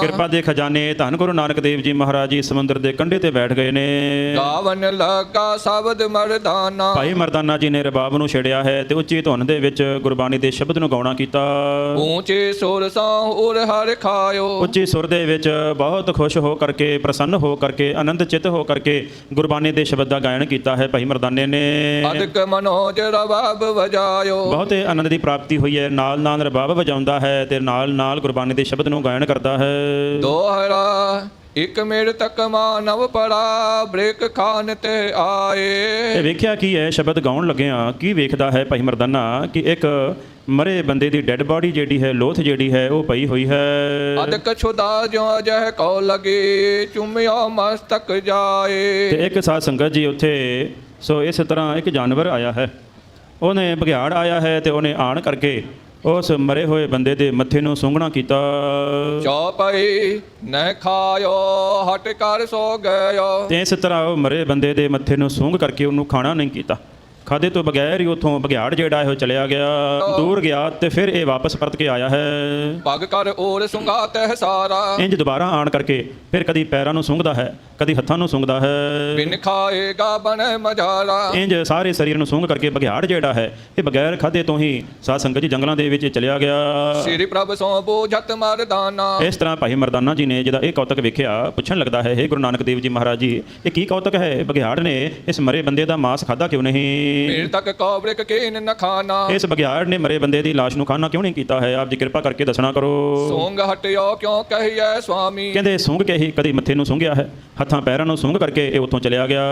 ਕਿਰਪਾ ਦੇ ਖਜ਼ਾਨੇ ਧੰਨ ਗੁਰੂ ਨਾਨਕ ਦੇਵ ਜੀ ਮਹਾਰਾਜ ਜੀ ਸਮੁੰਦਰ ਦੇ ਕੰਢੇ ਤੇ ਬੈਠ ਗਏ ਨੇ। ਗਾਵਨ ਲਗਾ ਸ਼ਬਦ ਮਰਦਾਨਾ। ਭਾਈ ਮਰਦਾਨਾ ਜੀ ਨੇ ਰਬਾਬ ਨੂੰ ਛੇੜਿਆ ਹੈ ਤੇ ਉੱਚੀ ਧੁਨ ਦੇ ਵਿੱਚ ਗੁਰਬਾਣੀ ਦੇ ਸ਼ਬਦ ਨੂੰ ਗਾਉਣਾ ਕੀਤਾ। ਊਚੇ ਸੁਰ ਸਾਂ ਉਰ ਹਰ ਖਾਇਓ। ਉੱਚੀ ਸੁਰ ਦੇ ਵਿੱਚ ਬਹੁਤ ਖੁਸ਼ ਹੋ ਕਰਕੇ ਪ੍ਰਸੰਨ ਹੋ ਕਰਕੇ ਆਨੰਦ ਚਿਤ ਹੋ ਕਰਕੇ ਗੁਰਬਾਣੀ ਦੇ ਸ਼ਬਦ ਦਾ ਗਾਇਨ ਕੀਤਾ ਹੈ ਭਾਈ ਮਰਦਾਨੇ ਨੇ। ਅਦਕ ਮਨੋਜ ਰਬਾਬ ਵਜਾਇਓ। ਬਹੁਤੇ ਆਨੰਦ ਦੀ ਪ੍ਰਾਪਤੀ ਹੋਈ ਹੈ। ਨਾਲ ਨਾਲ ਰਬਾਬ ਵਜਾਉਂਦਾ ਹੈ ਤੇ ਨਾਲ ਨਾਲ ਗੁਰਬਾਣੀ ਦੇ ਸ਼ਬਦ ਨੂੰ ਗਾਇਨ ਕਰਦਾ ਹੈ। ਦੋਹਰਾ ਇਕ ਮੇਰ ਤੱਕ ਮਾਨਵ ਪੜਾ ਬ੍ਰੇਕ ਖਾਨ ਤੇ ਆਏ। ਇਹ ਵੇਖਿਆ ਕੀ ਹੈ ਸ਼ਬਦ ਗਾਉਣ ਲੱਗਿਆ ਕੀ ਵੇਖਦਾ ਹੈ ਭਾਈ ਮਰਦਾਨਾ ਕਿ ਇੱਕ ਮਰੇ ਬੰਦੇ ਦੀ ਡੈੱਡ ਬਾਡੀ ਜਿਹੜੀ ਹੈ ਲੋਥ ਜਿਹੜੀ ਹੈ ਉਹ ਪਈ ਹੋਈ ਹੈ। ਅਦਕ ਛੁਦਾ ਜੋ ਜਹ ਕੋ ਲਗੇ ਚੁੰਮਿਓ ਮਸਤਕ ਜਾਏ। ਤੇ ਇੱਕ ਸਾਧ ਸੰਗਤ ਜੀ ਉੱਥੇ ਸੋ ਇਸ ਤਰ੍ਹਾਂ ਇੱਕ ਜਾਨਵਰ ਆਇਆ ਹੈ। ਉਹਨੇ ਬਘਿਆੜ ਆਇਆ ਹੈ ਤੇ ਉਹਨੇ ਆਣ ਕਰਕੇ ਉਸ ਮਰੇ ਹੋਏ ਬੰਦੇ ਦੇ ਮੱਥੇ ਨੂੰ ਸੁੰਘਣਾ ਕੀਤਾ। ਚੌਪਈ ਨਹਿ ਖਾਇਓ ਹਟ ਕਰ ਸੋ ਗਇਓ। ਤੇ ਇਸ ਤਰ੍ਹਾਂ ਉਹ ਮਰੇ ਬੰਦੇ ਦੇ ਮੱਥੇ ਨੂੰ ਸੁੰਘ ਕਰਕੇ ਉਹਨੂੰ ਖਾਣਾ ਨਹੀਂ ਕੀਤਾ। ਖਾਦੇ ਤੋਂ ਬਗੈਰ ਹੀ ਉਥੋਂ ਬਘਿਆੜ ਜਿਹੜਾ ਹੈ ਉਹ ਚਲਿਆ ਗਿਆ ਦੂਰ ਗਿਆ ਤੇ ਫਿਰ ਇਹ ਵਾਪਸ ਪਰਤ ਕੇ ਆਇਆ ਹੈ। ਪਗ ਕਰ ਔਰ ਸੁੰਗਾ ਤਹਿ ਸਾਰਾ। ਇੰਜ ਦੁਬਾਰਾ ਆਣ ਕਰਕੇ ਫਿਰ ਕਦੀ ਪੈਰਾਂ ਨੂੰ ਸੁੰਘਦਾ ਹੈ ਕਦੀ ਹੱਥਾਂ ਨੂੰ ਸੁੰਘਦਾ ਹੈ। ਬਿਨ ਖਾਏਗਾ ਬਣੇ ਮਝਾਰਾ ਇੰਜ ਸਾਰੇ ਸਰੀਰ ਨੂੰ ਸੁੰਘ ਕਰਕੇ ਬਘਿਆੜ ਜਿਹੜਾ ਹੈ ਇਹ ਬਗੈਰ ਖਾਦੇ ਤੋਂ ਹੀ ਸਾਧ ਸੰਗਤ ਜੀ ਜੰਗਲਾਂ ਦੇ ਵਿੱਚ ਚਲਿਆ ਗਿਆ। ਸ੍ਰੀ ਪ੍ਰਭ ਸੋ ਬੂਝਤ ਮਰਦਾਨਾ। ਇਸ ਤਰ੍ਹਾਂ ਭਾਈ ਮਰਦਾਨਾ ਜੀ ਨੇ ਜਿਹਦਾ ਇਹ ਕੌਤਕ ਵੇਖਿਆ ਪੁੱਛਣ ਲੱਗਦਾ ਹੈ ਇਹ ਗੁਰੂ ਨਾਨਕ ਦੇਵ ਜੀ ਮਹਾਰਾਜ ਜੀ ਇਹ ਕੀ ਕੌਤਕ ਹੈ? ਬਘਿਆੜ ਨੇ ਇਸ ਮਰੇ ਬੰਦੇ ਦਾ ਮਾंस ਖਾਦਾ ਕਿਉਂ ਨਹੀਂ? ਮੇਰ ਤੱਕ ਕੌਬਰਿਕ ਕੀਨ ਨ ਖਾਨਾ ਇਸ ਬਘਿਆੜ ਨੇ ਮਰੇ ਬੰਦੇ ਦੀ ਲਾਸ਼ ਨੂੰ ਖਾਣਾ ਕਿਉਂ ਨਹੀਂ ਕੀਤਾ ਹੈ? ਆਪ ਜੀ ਕਿਰਪਾ ਕਰਕੇ ਦੱਸਣਾ ਕਰੋ। ਸੋਂਗ ਹਟਿਓ ਕਿਉਂ ਕਹੀਐ ਸੁਆਮੀ? ਕਹਿੰਦੇ ਸੁੰਘ ਕੇ ਹੀ ਕਦੀ ਮੱਥੇ ਨੂੰ ਸੁੰਘਿਆ ਹੈ। ਹੱਥਾਂ ਪੈਰਾਂ ਨੂੰ ਸੁੰਘ ਕਰਕੇ ਇਹ ਉੱਥੋਂ ਚਲਿਆ ਗਿਆ।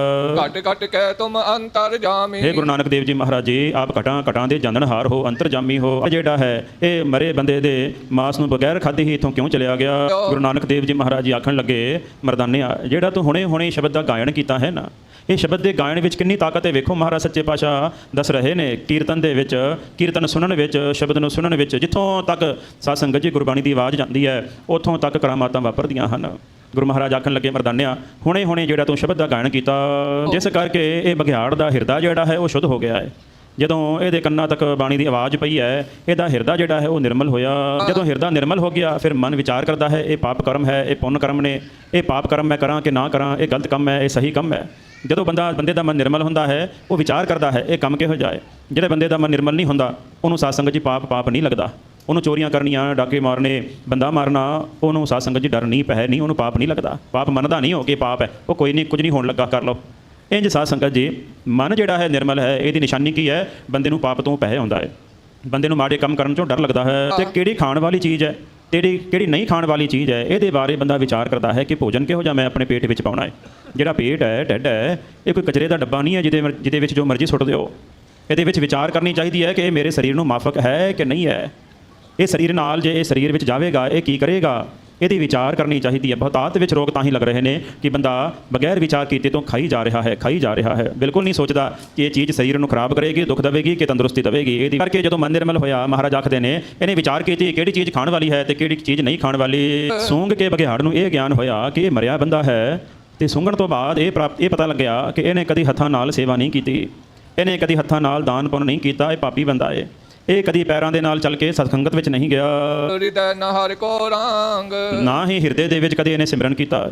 ਘਟ ਘਟ ਕੇ ਤੁਮ ਅੰਤਰ ਜਾਮੀ। ਇਹ ਗੁਰੂ ਨਾਨਕ ਦੇਵ ਜੀ ਮਹਾਰਾਜ ਜੀ ਆਪ ਘਟਾਂ ਘਟਾਂ ਦੇ ਜਾਣਨਹਾਰ ਹੋ ਅੰਤਰਜਾਮੀ ਹੋ। ਇਹ ਜਿਹੜਾ ਹੈ ਇਹ ਮਰੇ ਬੰਦੇ ਦੇ ਮਾਸ ਨੂੰ ਬਗੈਰ ਖਾਦੇ ਹੀ ਇਥੋਂ ਕਿਉਂ ਚਲਿਆ ਗਿਆ? ਗੁਰੂ ਨਾਨਕ ਦੇਵ ਜੀ ਮਹਾਰਾਜ ਜੀ ਆਖਣ ਲੱਗੇ ਮਰਦਾਨਿਆ ਜਿਹੜਾ ਤੂੰ ਹੁਣੇ ਹੁਣੇ ਸ਼ਬਦ ਦਾ ਗਾਇਨ ਕੀਤਾ ਹੈ ਨਾ ਇਹ ਸ਼ਬਦ ਦੇ ਗਾਇਨ ਵਿੱਚ ਕਿੰਨੀ ਤਾਕਤ ਹੈ ਵੇਖੋ ਮਹਾਰਾਜ ਸੱਚੇ ਪਾਤਸ਼ਾਹ ਦੱਸ ਰਹੇ ਨੇ। ਕੀਰਤਨ ਦੇ ਵਿੱਚ ਕੀਰਤਨ ਸੁਣਨ ਵਿੱਚ ਸ਼ਬਦ ਨੂੰ ਸੁਣਨ ਵਿੱਚ ਜਿੱਥੋਂ ਤੱਕ ਸਾਧ ਸੰਗਤ ਜੀ ਗੁਰਬਾਣੀ ਦੀ ਆਵਾਜ਼ ਜਾਂਦੀ ਹੈ ਉੱਥੋਂ ਤੱਕ ਕਰਾਮਾਤਾਂ ਵਾਪਰਦੀਆਂ ਹਨ। ਗੁਰੂ ਮਹਾਰਾਜ ਆਖਣ ਲੱਗੇ ਮਰਦਾਨਿਆ ਹੁਣੇ ਹੁਣੇ ਜਿਹੜਾ ਤੂੰ ਸ਼ਬਦ ਦਾ ਗਾਇਨ ਕੀਤਾ ਜਿਸ ਕਰਕੇ ਇਹ ਬਘਿਆੜ ਦਾ ਹਿਰਦਾ ਜਿਹੜਾ ਹੈ ਉਹ ਸ਼ੁੱਧ ਹੋ ਗਿਆ ਹੈ। ਜਦੋਂ ਇਹਦੇ ਕੰਨਾਂ ਤੱਕ ਬਾਣੀ ਦੀ ਆਵਾਜ਼ ਪਈ ਹੈ, ਇਹਦਾ ਹਿਰਦਾ ਜਿਹੜਾ ਹੈ ਉਹ ਨਿਰਮਲ ਹੋਇਆ। ਜਦੋਂ ਹਿਰਦਾ ਨਿਰਮਲ ਹੋ ਗਿਆ, ਫਿਰ ਮਨ ਵਿਚਾਰ ਕਰਦਾ ਹੈ, ਇਹ ਪਾਪ ਕਰਮ ਹੈ, ਇਹ ਪੁੰਨ ਕਰਮ ਨੇ, ਇਹ ਪਾਪ ਕਰਮ ਮੈਂ ਕਰਾਂ ਕਿ ਨਾ ਕਰਾਂ, ਇਹ ਗਲਤ ਕੰਮ ਹੈ, ਇਹ ਸਹੀ ਕੰਮ ਹੈ। ਜਦੋਂ ਬੰਦਾ, ਬੰਦੇ ਦਾ ਮਨ ਨਿਰਮਲ ਹੁੰਦਾ ਹੈ, ਉਹ ਵਿਚਾਰ ਕਰਦਾ ਹੈ, ਇਹ ਕੰਮ ਕਿਹੋ ਜਿਹਾ ਹੈ? ਜਿਹੜੇ ਬੰਦੇ ਦਾ ਮਨ ਨਿਰਮਲ ਨਹੀਂ ਹੁੰਦਾ, ਉਹਨੂੰ ਸਾਧ ਸੰਗਤ ਜੀ ਪਾਪ ਪਾਪ ਨਹੀਂ ਲੱਗਦਾ। ਉਹਨੂੰ ਚੋਰੀਆਂ ਕਰਨੀਆਂ, ਡਾਕੇ ਮਾਰਨੇ, ਬੰਦਾ ਮਾਰਨਾ, ਉਹਨੂੰ ਸਾਧ ਸੰਗਤ ਜੀ ਡਰ ਨਹੀਂ ਪੈ ਨਹੀਂ, ਉਹਨੂੰ ਪਾਪ ਨਹੀਂ ਲੱਗਦਾ। ਪਾਪ ਮੰਨਦਾ ਨਹੀਂ ਹੋ ਕਿ ਪਾਪ ਹੈ, ਉਹ ਕੋਈ ਨਹੀਂ, ਕੁਝ ਨਹੀਂ ਹੋਣ ਲੱਗਾ, ਕਰ ਲਓ। ਇੰਜ ਸਾਧ ਸੰਗਤ ਜੀ ਮਨ ਜਿਹੜਾ ਹੈ ਨਿਰਮਲ ਹੈ ਇਹਦੀ ਨਿਸ਼ਾਨੀ ਕੀ ਹੈ? ਬੰਦੇ ਨੂੰ ਪਾਪ ਤੋਂ ਪਹਿ ਹੁੰਦਾ ਹੈ। ਬੰਦੇ ਨੂੰ ਮਾੜੇ ਕੰਮ ਕਰਨ ਤੋਂ ਡਰ ਲੱਗਦਾ ਹੈ ਤੇ ਕਿਹੜੀ ਖਾਣ ਵਾਲੀ ਚੀਜ਼ ਹੈ ਕਿਹੜੀ ਕਿਹੜੀ ਨਹੀਂ ਖਾਣ ਵਾਲੀ ਚੀਜ਼ ਹੈ ਇਹਦੇ ਬਾਰੇ ਬੰਦਾ ਵਿਚਾਰ ਕਰਦਾ ਹੈ ਕਿ ਭੋਜਨ ਕਿਹੋ ਜਿਹਾ ਮੈਂ ਆਪਣੇ ਪੇਟ ਵਿੱਚ ਪਾਉਣਾ ਹੈ। ਜਿਹੜਾ ਪੇਟ ਹੈ ਢਿੱਡ ਹੈ ਇਹ ਕੋਈ ਕਚਰੇ ਦਾ ਡੱਬਾ ਨਹੀਂ ਹੈ ਜਿਹਦੇ ਜਿਹਦੇ ਵਿੱਚ ਜੋ ਮਰਜ਼ੀ ਸੁੱਟ ਦਿਓ। ਇਹਦੇ ਵਿੱਚ ਵਿਚਾਰ ਕਰਨੀ ਚਾਹੀਦੀ ਹੈ ਕਿ ਇਹ ਮੇਰੇ ਸਰੀਰ ਨੂੰ ਮਾਫਕ ਹੈ ਕਿ ਨਹੀਂ ਹੈ? ਇਹ ਸਰੀਰ ਨਾਲ ਜੇ ਇਹ ਸਰੀਰ ਵਿੱਚ ਜਾਵੇਗਾ ਇਹ ਕੀ ਕਰੇਗਾ? ਇਹਦੀ ਵਿਚਾਰ ਕਰਨੀ ਚਾਹੀਦੀ ਹੈ। ਬਹੁਤਾਤ ਵਿੱਚ ਰੋਗ ਤਾਂ ਹੀ ਲੱਗ ਰਹੇ ਨੇ ਕਿ ਬੰਦਾ ਬਗੈਰ ਵਿਚਾਰ ਕੀਤੇ ਤੋਂ ਖਾਈ ਜਾ ਰਿਹਾ ਹੈ, ਖਾਈ ਜਾ ਰਿਹਾ ਹੈ। ਬਿਲਕੁਲ ਨਹੀਂ ਸੋਚਦਾ ਕਿ ਇਹ ਚੀਜ਼ ਸਰੀਰ ਨੂੰ ਖਰਾਬ ਕਰੇਗੀ, ਦੁੱਖ ਦੇਵੇਗੀ ਕਿ ਤੰਦਰੁਸਤੀ ਦੇਵੇਗੀ। ਇਹਦੀ ਕਰਕੇ ਜਦੋਂ ਮਨ ਨਿਰਮਲ ਹੋਇਆ, ਮਹਾਰਾਜ ਆਖਦੇ ਨੇ, ਇਹਨੇ ਵਿਚਾਰ ਕੀਤੀ ਕਿਹੜੀ ਚੀਜ਼ ਖਾਣ ਵਾਲੀ ਹੈ ਤੇ ਕਿਹੜੀ ਚੀਜ਼ ਨਹੀਂ ਖਾਣ ਵਾਲੀ। ਸੂੰਘ ਕੇ ਬਘਿਆੜ ਨੂੰ ਇਹ ਗਿਆਨ ਹੋਇਆ ਕਿ ਇਹ ਮਰਿਆ ਬੰਦਾ ਹੈ ਤੇ ਸੁੰਘਣ ਤੋਂ ਬਾਅਦ ਇਹ ਪ੍ਰਾਪਤ ਇਹ ਪਤਾ ਲੱਗਿਆ ਕਿ ਇਹਨੇ ਕਦੀ ਹੱਥਾਂ ਨਾਲ ਸੇਵਾ ਨਹੀਂ ਕੀਤੀ। ਇਹਨੇ ਕਦੀ ਹੱਥਾਂ ਨਾਲ ਦਾਨ ਪੁੰਨ ਨਹੀਂ ਕੀਤਾ, ਇਹ ਪਾਪੀ ਬੰਦਾ ਹੈ ਇਹ ਕਦੀ ਪੈਰਾਂ ਦੇ ਨਾਲ ਚੱਲ ਕੇ ਸਤਸੰਗਤ ਵਿੱਚ ਨਹੀਂ ਗਿਆ। ਹਿਰਦੈ ਨਹਰ ਕੋ ਰੰਗ। ਨਾ ਹੀ ਹਿਰਦੇ ਦੇ ਵਿੱਚ ਕਦੇ ਇਹਨੇ ਸਿਮਰਨ ਕੀਤਾ।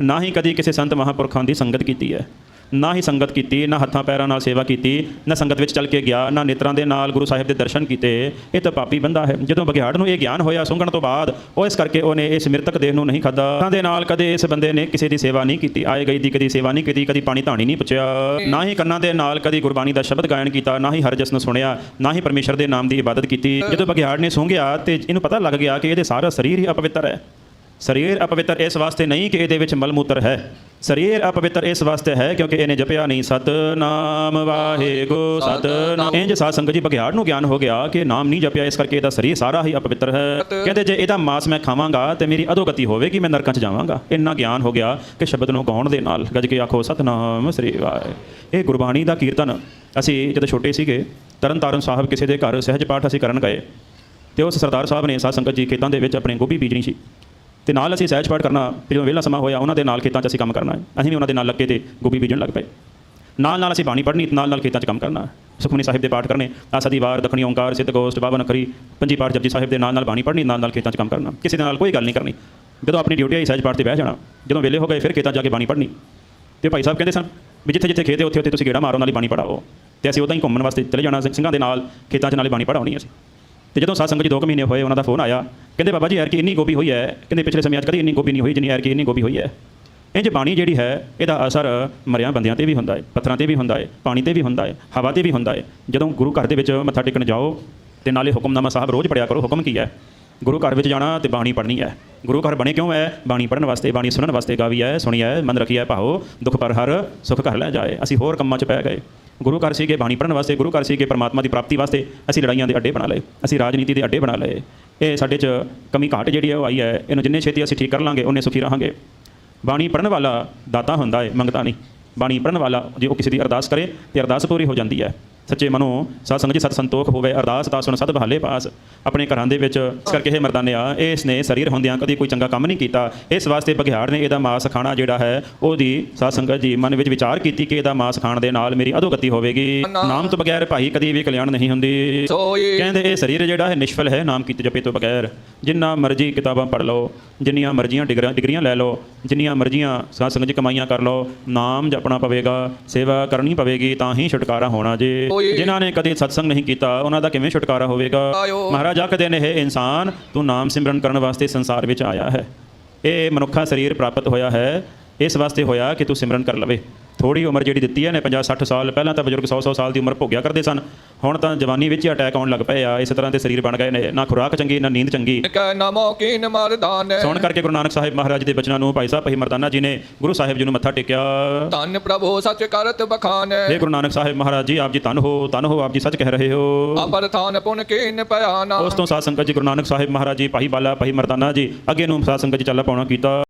ਨਾ ਹੀ ਕਦੀ ਕਿਸੇ ਸੰਤ ਮਹਾਪੁਰਖਾਂ ਦੀ ਸੰਗਤ ਕੀਤੀ ਹੈ। ਨਾ ਹੀ ਸੰਗਤ ਕੀਤੀ, ਨਾ ਹੱਥਾਂ ਪੈਰਾਂ ਨਾਲ ਸੇਵਾ ਕੀਤੀ, ਨਾ ਸੰਗਤ ਵਿੱਚ ਚੱਲ ਕੇ ਗਿਆ, ਨਾ ਨੇਤਰਾਂ ਦੇ ਨਾਲ ਗੁਰੂ ਸਾਹਿਬ ਦੇ ਦਰਸ਼ਨ ਕੀਤੇ। ਇਹ ਤਾਂ ਪਾਪੀ ਬੰਦਾ ਹੈ। ਜਦੋਂ ਬਘਿਆੜ ਨੂੰ ਇਹ ਗਿਆਨ ਹੋਇਆ ਸੁੰਘਣ ਤੋਂ ਬਾਅਦ, ਉਹ ਇਸ ਕਰਕੇ ਉਹਨੇ ਇਸ ਮ੍ਰਿਤਕ ਦੇਹ ਨੂੰ ਨਹੀਂ ਖਾਦਾ ਉਹਨਾਂ ਦੇ ਨਾਲ ਕਦੇ ਇਸ ਬੰਦੇ ਨੇ ਕਿਸੇ ਦੀ ਸੇਵਾ ਨਹੀਂ ਕੀਤੀ, ਆਏ ਗਈ ਦੀ ਕਦੀ ਸੇਵਾ ਨਹੀਂ ਕੀਤੀ, ਕਦੀ ਪਾਣੀ ਧਾਣੀ ਨਹੀਂ ਪੁੱਛਿਆ। ਨਾ ਹੀ ਕੰਨਾਂ ਦੇ ਨਾਲ ਕਦੀ ਗੁਰਬਾਣੀ ਦਾ ਸ਼ਬਦ ਗਾਇਨ ਕੀਤਾ, ਨਾ ਹੀ ਹਰਜਸ ਨੂੰ ਸੁਣਿਆ, ਨਾ ਹੀ ਪਰਮੇਸ਼ਰ ਦੇ ਨਾਮ ਦੀ ਇਬਾਦਤ ਕੀਤੀ। ਜਦੋਂ ਬਗਿਆੜ ਨੇ ਸੁੰਘਿਆ ਤੇ ਇਹਨੂੰ ਪਤਾ ਲੱਗ ਗਿਆ ਕਿ ਇਹਦੇ ਸਾਰਾ ਸਰੀਰ ਹੀ ਅਪਵਿੱਤਰ ਹੈ। ਸਰੀਰ ਅਪਵਿੱਤਰ ਇਸ ਵਾਸਤੇ ਨਹੀਂ ਕਿ ਇਹਦੇ ਵਿੱਚ ਮਲ ਮੂਤਰ ਹੈ। ਸਰੀਰ ਅਪਵਿੱਤਰ ਇਸ ਵਾਸਤੇ ਹੈ ਕਿਉਂਕਿ ਇਹਨੇ ਜਪਿਆ ਨਹੀਂ, ਸਤਨਾਮ ਵਾਹਿਗੁਰੂ, ਸਤਨਾਮ। ਇੰਜ ਸਾਧ ਸੰਗਤ ਜੀ ਬਘਿਆੜ ਨੂੰ ਗਿਆਨ ਹੋ ਗਿਆ ਕਿ ਨਾਮ ਨਹੀਂ ਜਪਿਆ, ਇਸ ਕਰਕੇ ਇਹਦਾ ਸਰੀਰ ਸਾਰਾ ਹੀ ਅਪਵਿੱਤਰ ਹੈ। ਕਹਿੰਦੇ ਜੇ ਇਹਦਾ ਮਾਸ ਮੈਂ ਖਾਵਾਂਗਾ ਤੇ ਮੇਰੀ ਅਧੋਗਤੀ ਹੋਵੇਗੀ, ਮੈਂ ਨਰਕਾਂ 'ਚ ਜਾਵਾਂਗਾ। ਇੰਨਾ ਗਿਆਨ ਹੋ ਗਿਆ ਕਿ ਸ਼ਬਦ ਨੂੰ ਗਾਉਣ ਦੇ ਨਾਲ ਗੱਜ ਕੇ ਆਖੋ, ਸਤਨਾਮ ਸ੍ਰੀ ਵਾਹਿ। ਇਹ ਗੁਰਬਾਣੀ ਦਾ ਕੀਰਤਨ ਅਸੀਂ ਜਦੋਂ ਛੋਟੇ ਸੀਗੇ, ਤਰਨਤਾਰਨ ਸਾਹਿਬ ਕਿਸੇ ਦੇ ਘਰ ਸਹਿਜ ਪਾਠ ਅਸੀਂ ਕਰਨ ਗਏ ਤੇ ਉਸ ਸਰਦਾਰ ਸਾਹਿਬ ਨੇ ਸਾਧ ਸੰਗਤ ਜੀ ਖੇਤਾਂ ਦੇ ਵਿੱਚ ਆਪਣੇ ਗੋਭੀ ਬੀਜਣੀ ਸੀ। ਤੇ ਨਾਲ ਅਸੀਂ ਸਹਿਜ ਪਾਠ ਕਰਨਾ, ਜਦੋਂ ਵਿਹਲਾ ਸਮਾਂ ਹੋਇਆ, ਉਹਨਾਂ ਦੇ ਨਾਲ ਖੇਤਾਂ 'ਚ ਅਸੀਂ ਕੰਮ ਕਰਨਾ ਅਸੀਂ ਵੀ ਉਹਨਾਂ ਦੇ ਨਾਲ ਲੱਗੇ ਤੇ ਗੋਭੀ ਬੀਜਣ ਲੱਗ ਪਏ। ਨਾਲ ਨਾਲ ਅਸੀਂ ਬਾਣੀ ਪੜ੍ਹਨੀ ਨਾਲ ਨਾਲ ਖੇਤਾਂ 'ਚ ਕੰਮ ਕਰਨਾ ਸੁਖਮਨੀ ਸਾਹਿਬ ਦੇ ਪਾਠ ਕਰਨੇ ਆਸਾ ਦੀ ਵਾਰ, ਦਖਣੀ ਓੰਕਾਰ, ਸਿੱਧ ਗੋਸ਼ਟ, ਬਾਬਾ ਨਖਰੀ, ਪੰਜੀ ਪਾਠ ਜਪਜੀ ਸਾਹਿਬ ਦੇ ਨਾਲ ਨਾਲ ਬਾਣੀ ਪੜ੍ਹਨੀ, ਨਾਲ ਨਾਲ ਖੇਤਾਂ 'ਚ ਕੰਮ ਕਰਨਾ। ਕਿਸੇ ਦੇ ਨਾਲ ਕੋਈ ਗੱਲ ਨਹੀਂ ਕਰਨੀ। ਜਦੋਂ ਆਪਣੀ ਡਿਊਟੀ ਆਈ ਸਹਿਜ ਪਾਠ ਤੇ ਬਹਿ ਜਾਣਾ, ਜਦੋਂ ਵੇਲੇ ਹੋ ਗਏ, ਫਿਰ ਖੇਤਾਂ ਜਾ ਕੇ ਬਾਣੀ ਪੜ੍ਹਨੀ। ਤੇ ਭਾਈ ਸਾਹਿਬ ਕਹਿੰਦੇ ਸਨ ਵੀ ਜਿੱਥੇ ਜਿੱਥੇ ਖੇਤ ਹੈ, ਉੱਥੇ ਉੱਥੇ ਤੁਸੀਂ ਗੇੜਾ ਮਾਰੋ, ਨਾਲੇ ਬਾਣੀ ਪੜਾਓ ਤੇ ਅਸੀਂ ਉਦਾਂ ਹੀ ਘੁੰਮਣ ਵਾਸਤੇ ਚਲੇ ਜਾਣਾ ਸਿੰਘ- ਸਿੰਘਾਂ ਦੇ ਨਾਲ, ਖੇਤਾਂ 'ਚ ਨਾਲੇ ਬਾਣੀ ਪੜਾਉਣੀ ਅਸੀਂ। ਤੇ ਜਦੋਂ ਸਾਧ ਸੰਗਤ ਜੀ 2 ਮਹੀਨੇ ਹੋਏ, ਉਹਨਾਂ ਦਾ ਫੋਨ ਆਇਆ ਕਹਿੰਦੇ ਬਾਬਾ ਜੀ ਯਾਰ ਕਿ ਇੰਨੀ ਗੋਭੀ ਹੋਈ ਹੈ। ਕਹਿੰਦੇ ਪਿਛਲੇ ਸਮੇਂ 'ਚ ਕਦੀ ਇੰਨੀ ਗੋਭੀ ਨਹੀਂ ਹੋਈ, ਜਿੰਨੀ ਯਾਰ ਕਿ ਇੰਨੀ ਗੋਭੀ ਹੋਈ ਹੈ। ਇੰਜ ਬਾਣੀ ਜਿਹੜੀ ਹੈ, ਇਹਦਾ ਅਸਰ ਮਰਿਆਂ ਬੰਦਿਆਂ ਤੇ ਵੀ ਹੁੰਦਾ ਹੈ, ਪੱਥਰਾਂ ਤੇ ਵੀ ਹੁੰਦਾ ਹੈ, ਪਾਣੀ ਤੇ ਵੀ ਹੁੰਦਾ ਹੈ, ਹਵਾ ਤੇ ਵੀ ਹੁੰਦਾ ਹੈ। ਜਦੋਂ ਗੁਰੂ ਘਰ ਦੇ ਵਿੱਚ ਮੱਥਾ ਟੇਕਣ ਜਾਓ, ਤੇ ਨਾਲੇ ਹੁਕਮਨਾਮਾ ਸਾਹਿਬ ਰੋਜ਼ ਪੜਿਆ ਕਰੋ, ਹੁਕਮ ਕੀ ਹੈ? ਗੁਰੂ ਘਰ ਵਿੱਚ ਜਾਣਾ ਤੇ ਬਾਣੀ ਪੜ੍ਹਨੀ ਹੈ। ਗੁਰੂ ਘਰ ਬਣੇ ਕਿਉਂ ਹੈ? ਬਾਣੀ ਪੜ੍ਹਨ ਵਾਸਤੇ, ਬਾਣੀ ਸੁਣਨ ਵਾਸਤੇ ਗਾਵੀ ਹੈ ਸੁਣੀ ਹੈ ਮਨ ਰੱਖੀ ਹੈ ਭਾਓ ਦੁੱਖ ਪਰ ਹਰ, ਸੁੱਖ ਘਰ ਲੈ ਜਾਏ। ਅਸੀਂ ਹੋਰ ਕੰਮਾਂ 'ਚ ਪੈ ਗਏ। ਗੁਰੂ ਘਰ ਸੀਗੇ, ਬਾਣੀ ਪੜ੍ਹਨ ਵਾਸਤੇ, ਗੁਰੂ ਘਰ ਸੀਗੇ, ਪਰਮਾਤਮਾ ਦੀ ਪ੍ਰਾਪਤੀ ਵਾਸਤੇ ਅਸੀਂ ਲੜਾਈਆਂ ਦੇ ਅੱਡੇ ਬਣਾ ਲਏ, ਅਸੀਂ ਰਾਜਨੀਤੀ ਦੇ ਅੱਡੇ ਬਣਾ ਲਏ। ਇਹ ਸਾਡੇ 'ਚ ਕਮੀ ਘਾਟ ਜਿਹੜੀ ਹੈ ਉਹ ਆਈ ਹੈ, ਇਹਨੂੰ ਜਿੰਨੇ ਛੇਤੀ ਅਸੀਂ ਠੀਕ ਕਰ ਲਾਂਗੇ, ਉਹਨੇ ਸੁਖੀ ਰਹਾਂਗੇ। ਬਾਣੀ ਪੜ੍ਹਨ ਵਾਲਾ ਦਾਤਾ ਹੁੰਦਾ ਹੈ ਮੰਗਤਾ ਨਹੀਂ। ਬਾਣੀ ਪੜ੍ਹਨ ਵਾਲਾ ਜੇ ਉਹ ਕਿਸੇ ਦੀ ਅਰਦਾਸ ਕਰੇ ਤੇ ਅਰਦਾਸ ਪੂਰੀ ਹੋ ਜਾਂਦੀ ਹੈ। ਸੱਚੇ ਮਨੋਂ ਸਾਧ ਸੰਗਤ ਜੀ ਸਤ ਸੰਤੋਖ ਹੋਵੇ ਅਰਦਾਸ ਤਾਂ ਸੁਣ ਸਦ ਬਹਾਲੇ ਪਾਸ। ਆਪਣੇ ਘਰਾਂ ਦੇ ਵਿੱਚ ਇਸ ਕਰਕੇ ਇਹ ਮਰਦਾਨਿਆ ਇਸ ਨੇ ਸਰੀਰ ਹੁੰਦਿਆਂ ਕਦੀ ਕੋਈ ਚੰਗਾ ਕੰਮ ਨਹੀਂ ਕੀਤਾ। ਇਸ ਵਾਸਤੇ ਬਘਿਆੜ ਨੇ ਇਹਦਾ ਮਾਸ ਖਾਣਾ ਜਿਹੜਾ ਹੈ ਉਹਦੀ ਸਾਧ ਸੰਗਤ ਜੀ ਮਨ ਵਿੱਚ ਵਿਚਾਰ ਕੀਤੀ ਕਿ ਇਹਦਾ ਮਾਸ ਖਾਣ ਦੇ ਨਾਲ ਮੇਰੀ ਅਧੋਗਤੀ ਹੋਵੇਗੀ। ਨਾਮ ਤੋਂ ਬਗੈਰ ਭਾਈ ਕਦੀ ਵੀ ਕਲਿਆਣ ਨਹੀਂ ਹੁੰਦੀ। ਕਹਿੰਦੇ ਇਹ ਸਰੀਰ ਜਿਹੜਾ ਹੈ ਨਿਸ਼ਫਲ ਹੈ ਨਾਮ ਕੀਤੇ ਜਪੇ ਤੋਂ ਬਗੈਰ। ਜਿੰਨਾ ਮਰਜ਼ੀ ਕਿਤਾਬਾਂ ਪੜ੍ਹ ਲਓ ਜਿੰਨੀਆਂ ਮਰਜ਼ੀਆਂ ਡਿਗਰੀਆਂ ਡਿਗਰੀਆਂ ਲੈ ਲਓ ਜਿੰਨੀਆਂ ਮਰਜ਼ੀਆਂ ਸਾਧ ਸੰਗਤ ਜੀ ਕਮਾਈਆਂ ਕਰ ਲਓ ਨਾਮ ਜਪਣਾ ਪਵੇਗਾ ਸੇਵਾ ਕਰਨੀ ਪਵੇਗੀ ਤਾਂ ਹੀ ਛੁਟਕਾਰਾ ਹੋਣਾ ਜੇ। ਜਿਨ੍ਹਾਂ ਨੇ ਕਦੇ ਸਤਸੰਗ ਨਹੀਂ ਕੀਤਾ ਉਹਨਾਂ ਦਾ ਕਿਵੇਂ ਛੁਟਕਾਰਾ ਹੋਵੇਗਾ। ਮਹਾਰਾਜ ਆਖਦੇ ਨੇ ਇਹ ਇਨਸਾਨ ਤੂੰ ਨਾਮ ਸਿਮਰਨ ਕਰਨ ਵਾਸਤੇ ਸੰਸਾਰ ਵਿੱਚ ਆਇਆ ਹੈ। ਇਹ ਮਨੁੱਖਾ ਸਰੀਰ ਪ੍ਰਾਪਤ ਹੋਇਆ ਹੈ। ਇਸ ਵਾਸਤੇ ਹੋਇਆ ਕਿ ਤੂੰ ਸਿਮਰਨ ਕਰ ਲਵੇ। ਥੋੜੀ ਉਮਰ ਜਿਹੜੀ ਦਿੱਤੀ ਹੈ ਨੇ 50 60 ਸਾਲ ਪਹਿਲਾਂ ਤਾਂ ਬਜ਼ੁਰਗ 100 100 ਸਾਲ ਦੀ ਉਮਰ ਭੋਗਿਆ ਕਰਦੇ ਸਨ। ਹੁਣ ਤਾਂ ਜਵਾਨੀ ਵਿੱਚ ਹੀ ਅਟੈਕ ਆਉਣ ਲੱਗ ਪਏ ਆ ਇਸ ਤਰ੍ਹਾਂ ਦੇ ਸਰੀਰ ਬਣ ਗਏ ਨੇ ਨਾ ਖੁਰਾਕ ਚੰਗੀ ਨਾ ਨੀਂਦ ਚੰਗੀ। ਮਰਦਾਨ ਸੁਣ ਕਰਕੇ ਗੁਰੂ ਨਾਨਕ ਸਾਹਿਬ ਮਹਾਰਾਜ ਦੇ ਬਚਨਾਂ ਨੂੰ ਭਾਈ ਸਾਹਿਬ ਮਰਦਾਨਾ ਜੀ ਨੇ ਗੁਰੂ ਸਾਹਿਬ ਜੀ ਨੂੰ ਮੱਥਾ ਟੇਕਿਆ। ਧੰਨ ਪ੍ਰਭੂ ਸੱਚ ਕਰਤ ਬਖਾਨ ਇਹ ਗੁਰੂ ਨਾਨਕ ਸਾਹਿਬ ਮਹਾਰਾਜ ਜੀ ਆਪ ਜੀ ਧੰਨ ਹੋ ਧੰਨ ਹੋ ਆਪ ਜੀ ਸੱਚ ਕਹਿ ਰਹੇ ਹੋ। ਅਪਰ ਥਾਨ ਪੁਨ ਕੀਨ ਭਿਆਨਾ ਉਸ ਤੋਂ ਸਾਧ ਸੰਗਤ ਜੀ ਗੁਰੂ ਨਾਨਕ ਸਾਹਿਬ ਮਹਾਰਾਜ ਜੀ ਭਾਈ ਬਾਲਾ ਭਾਈ ਮਰਦਾਨਾ ਜੀ ਅੱਗੇ ਨੂੰ ਸਾਧ ਸੰਗਤ ਜੀ ਚੱਲਾ ਪਾਉਣਾ ਕੀਤਾ।